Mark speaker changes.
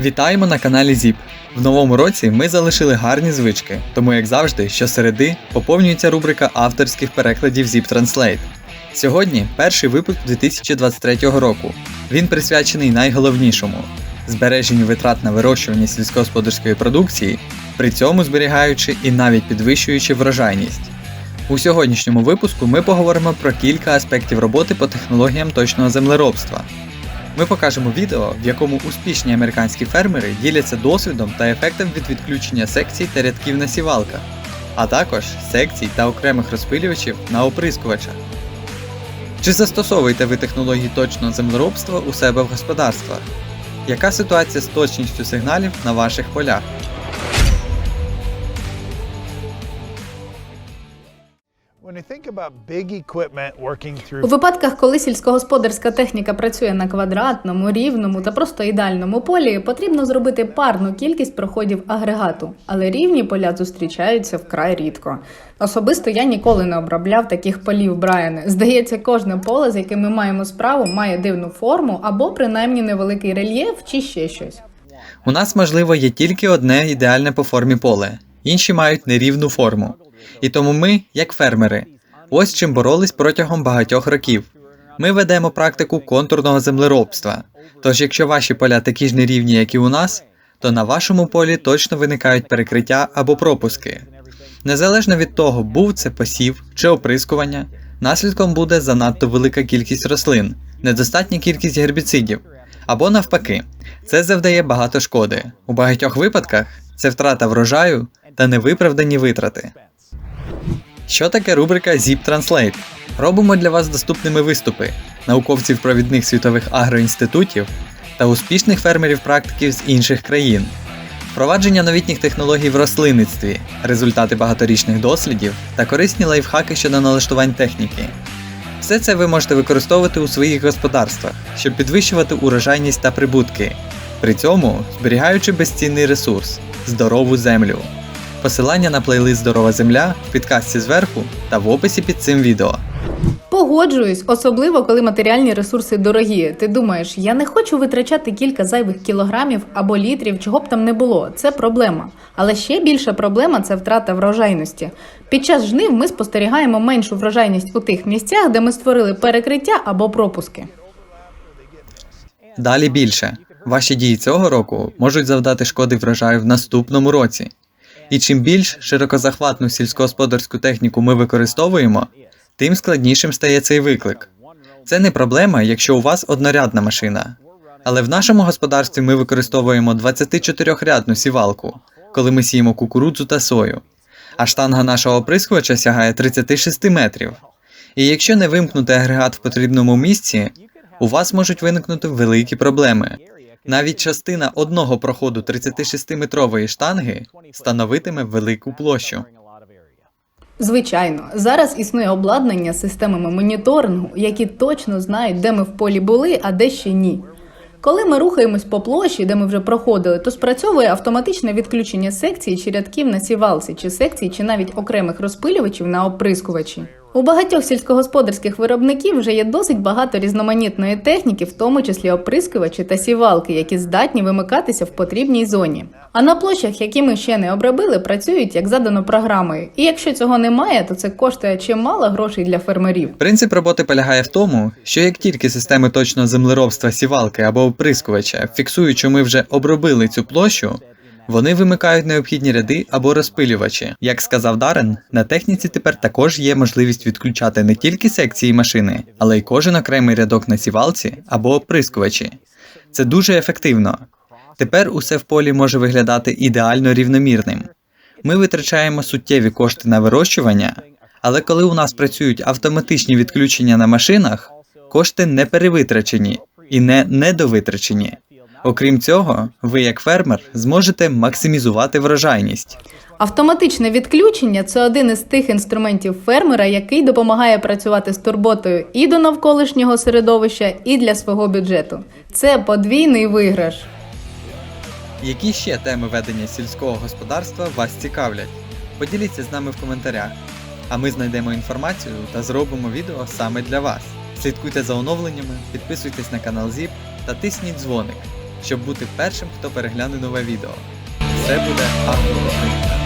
Speaker 1: Вітаємо на каналі ZIP. В новому році ми залишили гарні звички, тому як завжди, щосереди поповнюється рубрика авторських перекладів ZIP Translate. Сьогодні перший випуск 2023 року. Він присвячений найголовнішому збереженню витрат на вирощування сільськогосподарської продукції, при цьому зберігаючи і навіть підвищуючи врожайність. У сьогоднішньому випуску ми поговоримо про кілька аспектів роботи по технологіям точного землеробства. Ми покажемо відео, в якому успішні американські фермери діляться досвідом та ефектом від відключення секцій та рядків на сівалках, а також секцій та окремих розпилювачів на оприскувачах. Чи застосовуєте ви технології точного землеробства у себе в господарствах? Яка ситуація з точністю сигналів на ваших полях?
Speaker 2: У випадках, коли сільськогосподарська техніка працює на квадратному, рівному та просто ідеальному полі, потрібно зробити парну кількість проходів агрегату, але рівні поля зустрічаються вкрай рідко. Особисто я ніколи не обробляв таких полів, Брайане. Здається, кожне поле, з яким ми маємо справу, має дивну форму або принаймні невеликий рельєф чи ще щось.
Speaker 1: У нас, можливо, є тільки одне ідеальне по формі поле, інші мають нерівну форму. І тому ми, як фермери, ось чим боролись протягом багатьох років. Ми ведемо практику контурного землеробства. Тож, якщо ваші поля такі ж нерівні, як і у нас, то на вашому полі точно виникають перекриття або пропуски. Незалежно від того, був це посів чи оприскування, наслідком буде занадто велика кількість рослин, недостатня кількість гербіцидів, або навпаки, це завдає багато шкоди. У багатьох випадках це втрата врожаю та невиправдані витрати. Що таке рубрика ZIP Translate? Робимо для вас доступними виступи науковців провідних світових агроінститутів та успішних фермерів-практиків з інших країн, впровадження новітніх технологій в рослинництві, результати багаторічних дослідів та корисні лайфхаки щодо налаштувань техніки. Все це ви можете використовувати у своїх господарствах, щоб підвищувати урожайність та прибутки, при цьому зберігаючи безцінний ресурс здорову землю. Посилання на плейлист Здорова земля в підкасті зверху та в описі під цим відео.
Speaker 2: Погоджуюсь, особливо коли матеріальні ресурси дорогі. Ти думаєш, я не хочу витрачати кілька зайвих кілограмів або літрів, чого б там не було. Це проблема. Але ще більша проблема це втрата врожайності. Під час жнив ми спостерігаємо меншу врожайність у тих місцях, де ми створили перекриття або пропуски.
Speaker 1: Далі більше. Ваші дії цього року можуть завдати шкоди врожаю в наступному році. І чим більш широкозахватну сільськогосподарську техніку ми використовуємо, тим складнішим стає цей виклик. Це не проблема, якщо у вас однорядна машина. Але в нашому господарстві ми використовуємо 24-рядну сівалку, коли ми сіємо кукурудзу та сою. А штанга нашого оприскувача сягає 36 метрів. І якщо не вимкнути агрегат в потрібному місці, у вас можуть виникнути великі проблеми. Навіть частина одного проходу 36-метрової штанги становитиме велику площу.
Speaker 2: Звичайно, зараз існує обладнання з системами моніторингу, які точно знають, де ми в полі були, а де ще ні. Коли ми рухаємось по площі, де ми вже проходили, то спрацьовує автоматичне відключення секцій чи рядків на сівалці, чи секцій, чи навіть окремих розпилювачів на оприскувачі. У багатьох сільськогосподарських виробників вже є досить багато різноманітної техніки, в тому числі оприскувачі та сівалки, які здатні вимикатися в потрібній зоні. А на площах, які ми ще не обробили, працюють як задано програмою. І якщо цього немає, то це коштує чимало грошей для фермерів.
Speaker 1: Принцип роботи полягає в тому, що як тільки системи точного землеробства сівалки або оприскувача фіксують, що ми вже обробили цю площу, вони вимикають необхідні ряди або розпилювачі. Як сказав Дарен, на техніці тепер також є можливість відключати не тільки секції машини, але й кожен окремий рядок на сівалці або оприскувачі. Це дуже ефективно. Тепер усе в полі може виглядати ідеально рівномірним. Ми витрачаємо суттєві кошти на вирощування, але коли у нас працюють автоматичні відключення на машинах, кошти не перевитрачені і не недовитрачені. Окрім цього, ви як фермер зможете максимізувати врожайність.
Speaker 2: Автоматичне відключення це один із тих інструментів фермера, який допомагає працювати з турботою і до навколишнього середовища, і для свого бюджету. Це подвійний виграш.
Speaker 1: Які ще теми ведення сільського господарства вас цікавлять? Поділіться з нами в коментарях, а ми знайдемо інформацію та зробимо відео саме для вас. Слідкуйте за оновленнями, підписуйтесь на канал ZIP та тисніть дзвоник, щоб бути першим, хто перегляне нове відео. Це буде автокритика.